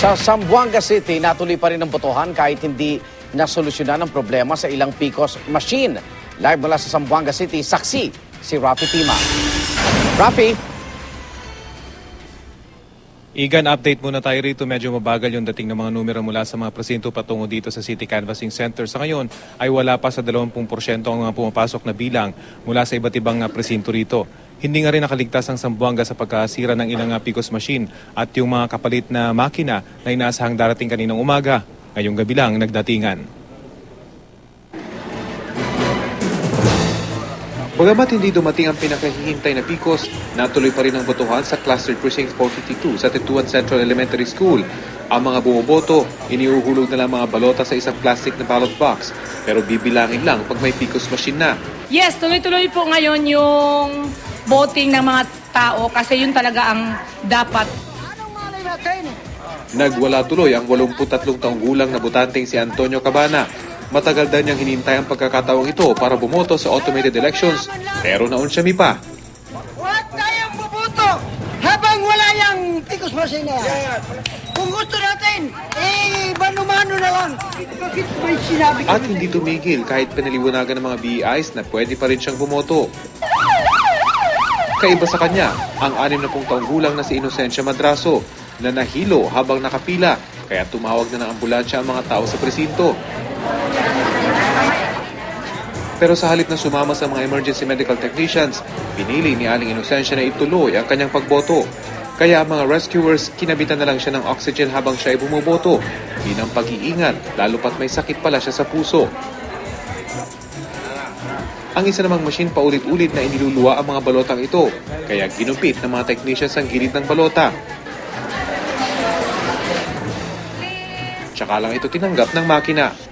Sa Zamboanga City, natuloy pa rin ang botohan kahit hindi nasolusyonan ang problema sa ilang PICOS machine. Live mula sa Zamboanga City, saksi si Rafi Tima. Rafi, Igan, update muna tayo rito. Medyo mabagal yung dating ng mga numero mula sa mga presinto patungo dito sa City Canvassing Center. Sa ngayon ay wala pa sa 20% ang mga pumapasok na bilang mula sa iba't ibang ah, presinto rito. Hindi nga rin nakaligtas ang Sambuanga sa pagkasira ng ilang ah, PICOS machine at yung mga kapalit na makina na inaasahang darating kaninang umaga. Ngayong gabi lang nagdatingan. Bagamat hindi dumating ang pinakahihintay na PICOS, natuloy pa rin ang botohan sa Cluster Precinct 452 sa Tetuan Central Elementary School. Ang mga bumoboto, iniuhulog na lang mga balota sa isang plastic na ballot box, pero bibilangin lang pag may PICOS machine na. Yes, tuloy-tuloy po ngayon yung voting ng mga tao kasi yun talaga ang dapat Nagwala tuloy ang 83 taong gulang na botanteng si Antonio Cabana. Matagal daw niyang hinintay ang pagkakataong ito para bumoto sa automated elections, pero naunsyami pa. Huwag tayong bubuto habang wala yung pikos machine na yan. Kung gusto natin, eh, mano-mano na lang. Bakit may sinabi At hindi tumigil kahit pinaliwanagan ng mga BIs na pwede pa rin siyang bumoto. Kaiba sa kanya, ang 60 taong gulang na si Inocencia Madraso na nahilo habang nakapila kaya tumawag na ng ambulansya ang mga tao sa presinto. Pero sa halip na sumama sa mga emergency medical technicians, pinili ni Aling Inocencia na ituloy ang kanyang pagboto. Kaya ang mga rescuers, kinabitan na lang siya ng oxygen habang siya ay bumuboto. Bilang pag-iingat, lalo pat may sakit pala siya sa puso. Ang isa namang machine paulit-ulit na iniluluwa ang mga balotang ito, kaya ginupit ng mga technicians ang gilid ng balota. Tsaka lang ito tinanggap ng makina.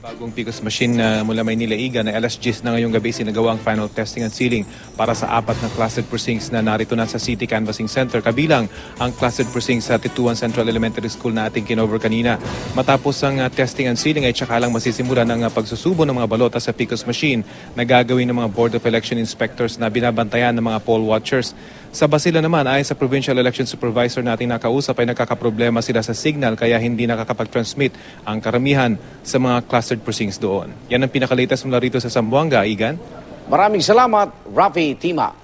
Bagong PICOS machine na mula Maynila Iga na alas 10 na ngayong gabi sinagawa ang final testing and sealing para sa apat na clustered precincts na narito na sa City Canvassing Center kabilang ang clustered precinct sa Tituan Central Elementary School na ating kinover kanina. Matapos ang uh, testing and sealing ay tsaka lang masisimulan ang uh, pagsusubo ng mga balota sa PICOS machine na gagawin ng mga Board of Election Inspectors na binabantayan ng mga poll watchers. Sa Basila naman, ayon sa Provincial Election Supervisor nating nakausap ay nakakaproblema sila sa signal kaya hindi nakakapag-transmit ang karamihan sa mga clustered precincts doon. Yan ang pinakalatest mula rito sa Zamboanga, Igan. maraming salamat, Rafi Tima.